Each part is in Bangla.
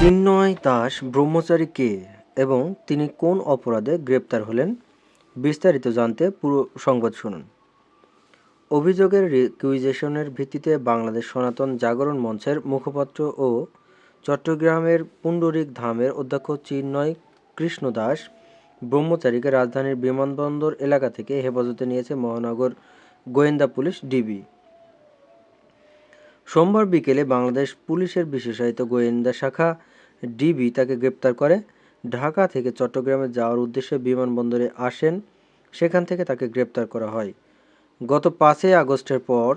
চিন্ময় দাস ব্রহ্মচারী কে এবং তিনি কোন অপরাধে গ্রেপ্তার হলেন বিস্তারিত জানতে পুরো সংবাদ শুনুন। অভিযোগের রিকুইজেশনের ভিত্তিতে বাংলাদেশ সনাতন জাগরণ মঞ্চের মুখপাত্র ও চট্টগ্রামের পুণ্ডরিক ধামের অধ্যক্ষ চিন্ময় কৃষ্ণ দাস ব্রহ্মচারীকে রাজধানীর বিমানবন্দর এলাকা থেকে হেফাজতে নিয়েছে মহানগর গোয়েন্দা পুলিশ ডিবি। সোমবার বিকেলে বাংলাদেশ পুলিশের বিশেষায়িত গোয়েন্দা শাখা ডিবি তাকে গ্রেপ্তার করে। ঢাকা থেকে চট্টগ্রামে যাওয়ার উদ্দেশ্যে বিমানবন্দরে আসেন। সেখান থেকে তাকে গ্রেপ্তার করা হয়। গত পাঁচই আগস্টের পর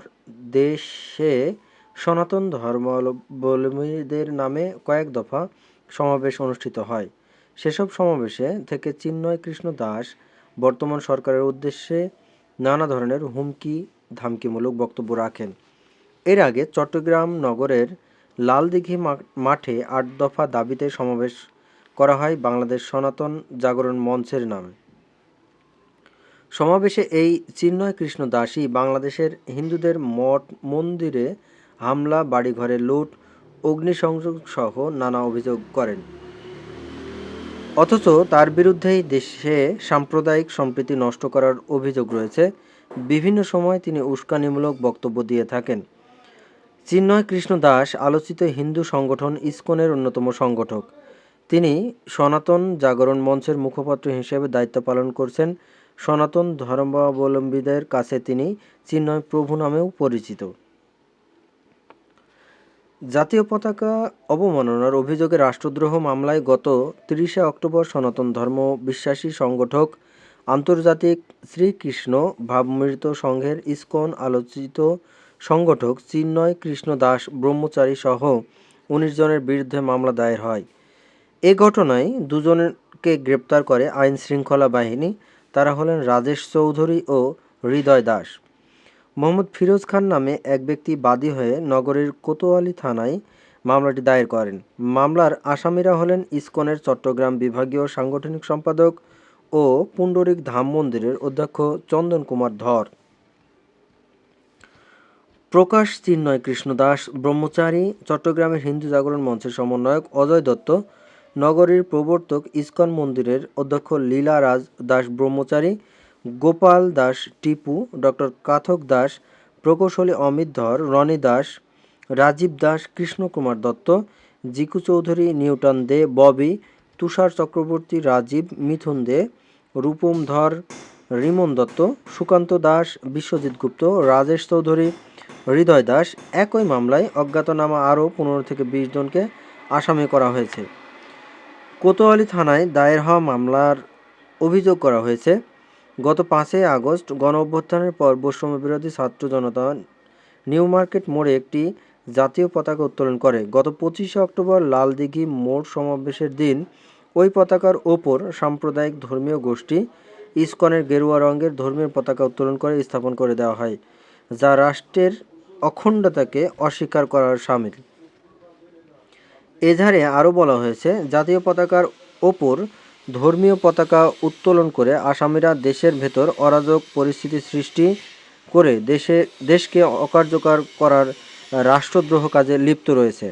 দেশে সনাতন ধর্মাবলম্বীদের নামে কয়েক দফা সমাবেশ অনুষ্ঠিত হয়। সেসব সমাবেশে থেকে চিন্ময় কৃষ্ণ দাস বর্তমান সরকারের উদ্দেশ্যে নানা ধরনের হুমকি ধামকিমূলক বক্তব্য রাখেন। এর আগে চট্টগ্রাম নগরের লালদিঘি মাঠে আট দফা দাবিতে সমাবেশ করা হয় বাংলাদেশ সনাতন জাগরণ মঞ্চের নামে। সমাবেশে এই চিন্ময় কৃষ্ণ দাসই বাংলাদেশের হিন্দুদের মঠ, মন্দিরে হামলা, বাড়িঘরে লুট, অগ্নিসংযোগ সহ নানা অভিযোগ করেন। অথচ তার বিরুদ্ধেই দেশে সাম্প্রদায়িক সম্প্রীতি নষ্ট করার অভিযোগ রয়েছে। বিভিন্ন সময় তিনি উস্কানিমূলক বক্তব্য দিয়ে থাকেন। চিন্ময় কৃষ্ণ দাস আলোচিত হিন্দু সংগঠন ইসকনের অন্যতম সংগঠক। তিনি সনাতন জাগরণ মঞ্চের মুখপাত্র হিসেবে দায়িত্ব পালন করছেন। সনাতন ধর্মাবলম্বীদের কাছে তিনি চিন্ময় প্রভু নামেও পরিচিত। জাতীয় পতাকা অবমাননার অভিযোগে রাষ্ট্রদ্রোহ মামলায় গত তিরিশে অক্টোবর সনাতন ধর্ম বিশ্বাসী সংগঠক আন্তর্জাতিক শ্রীকৃষ্ণ ভাবমৃত সংঘের ইসকন আলোচিত সংগঠক চিন্ময় কৃষ্ণ দাস ব্রহ্মচারী সহ উনিশ জনের বিরুদ্ধে মামলা দায়ের হয়। এ ঘটনায় দুজনকে গ্রেপ্তার করে আইন শৃঙ্খলা বাহিনী। তারা হলেন রাজেশ চৌধুরী ও হৃদয় দাস। মোহাম্মদ ফিরোজ খান নামে এক ব্যক্তি বাদী হয়ে নগরীর কোতোয়ালি থানায় মামলাটি দায়ের করেন। মামলার আসামিরা হলেন ইসকনের চট্টগ্রাম বিভাগীয় সাংগঠনিক সম্পাদক ও পুণ্ডরিক ধাম মন্দিরের অধ্যক্ষ চন্দন কুমার ধর। প্রকাশ চিন্ময় কৃষ্ণ দাস ব্রহ্মচারী, চট্টগ্রামের হিন্দু জাগরণ মঞ্চের সমন্বয়ক অজয় দত্ত, নগরীর প্রবর্তক ইসকন মন্দিরের অধ্যক্ষ লীলা রাজ দাস, ব্রহ্মচারী, গোপাল দাস, টিপু, ডক্টর কাথক দাস, প্রকৌশলী অমিত ধর, রনি দাস, রাজীব দাস, কৃষ্ণকুমার দত্ত, জিকু চৌধুরী, নিউটন দে, ববি, তুষার চক্রবর্তী, রাজীব, মিথুন দে, রূপম ধর, রিমন দত্ত, সুকান্ত দাস, বিশ্বজিৎ গুপ্ত, রাজেশ চৌধুরী হৃদয় দাস একই মামলায় অজ্ঞাতনামা আরও পনেরো থেকে বিশ জনকে আসামি করা হয়েছে। কোতোয়ালি থানায় দায়ের হওয়া মামলার অভিযোগ করা হয়েছে, গত পাঁচই আগস্ট গণ অভ্যুত্থানের পর বৈষম্য বিরোধী ছাত্র জনতা নিউ মার্কেট মোড়ে একটি জাতীয় পতাকা উত্তোলন করে। গত পঁচিশে অক্টোবর লালদিঘি মোড় সমাবেশের দিন ওই পতাকার ওপর সাম্প্রদায়িক ধর্মীয় গোষ্ঠী ইসকনের গেরুয়া রঙের ধর্মীয় পতাকা উত্তোলন করে স্থাপন করে দেওয়া হয়, যা রাষ্ট্রের অখণ্ডতাকে অস্বীকার করার সামিল। এধারে আরও বলা হয়েছে, জাতীয় পতাকার ওপর ধর্মীয় পতাকা উত্তোলন করে আসামিরা দেশের ভেতর অরাজক পরিস্থিতি সৃষ্টি করে দেশে, দেশকে অকার্যকর করার রাষ্ট্রদ্রোহ কাজে লিপ্ত রয়েছে।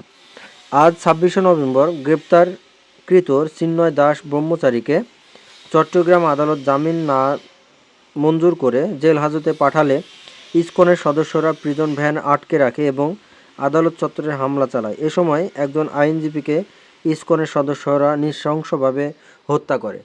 আজ ছাব্বিশে নভেম্বর গ্রেপ্তারকৃত চিন্ময় দাস ব্রহ্মচারীকে চট্টগ্রাম আদালত জামিন না মঞ্জুর করে জেল হাজতে পাঠালে ইসকনের সদস্যরা প্রিজন ভ্যান আটকে রাখে এবং আদালত চত্বরে হামলা চালায়। এ সময় একজন আইনজীবীকে ইসকনের সদস্যরা নৃশংসভাবে হত্যা করে।